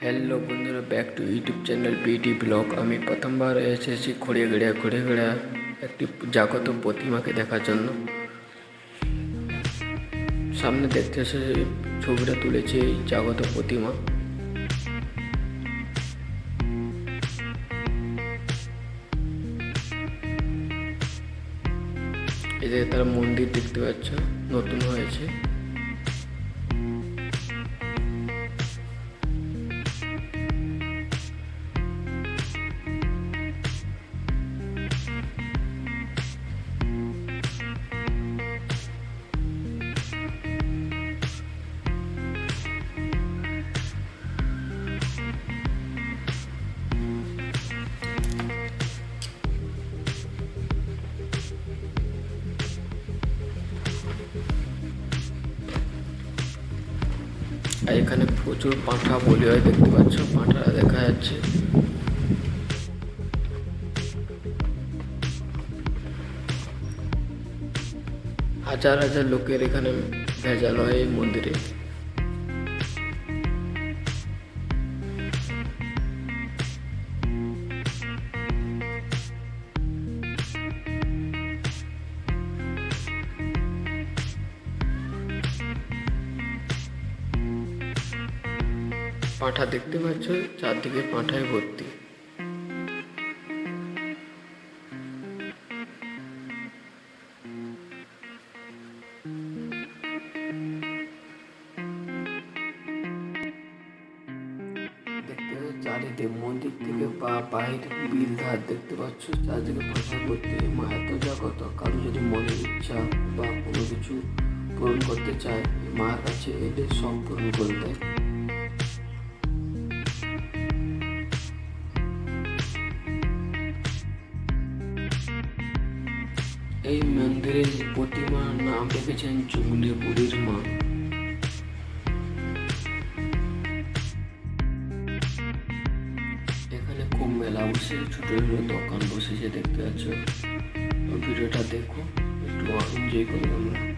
Hello বন্ধুরা back to YouTube channel BD blog আমি প্রথমবার এসেছি খড়িয়াগড়িয়া খড়িয়াগড়িয়া একটি জাগত প্রতিমাকে দেখার জন্য। সামনে দেখতে এসে ছবিটা তুলেছে এই জাগত প্রতিমা। যে তারা মন্দির দেখতে পাচ্ছ, নতুন হয়েছে। এখানে প্রচুর পাঁঠা বলি হয়, দেখতে পাচ্ছ? পাঁঠা দেখা যাচ্ছে। হাজার হাজার লোকের এখানে ভেজাল হয় এই মন্দিরে। পাঁঠা দেখতে পাচ্ছ, চারদিকে পাঁঠায় ভর্তি। চারিদিকে মন্দির থেকে বা বাইরে বিল ধার দেখতে পাচ্ছ, চারদিকে পাঁঠা ভর্তি। মা এত জগত, কারও যদি মনের ইচ্ছা বা কোনো কিছু পূরণ করতে চায়, মার কাছে এদের সব পূরণ করে দেয়। এই মন্দিরের প্রতিমার নাম রেখেছেন চুগলি বুড়ির মা। এখানে খুব মেলা বসে, ছোট ছোট দোকান বসেছে দেখতে পাচ্ছ। ভিডিওটা দেখো, একটু এনজয় করি আমরা।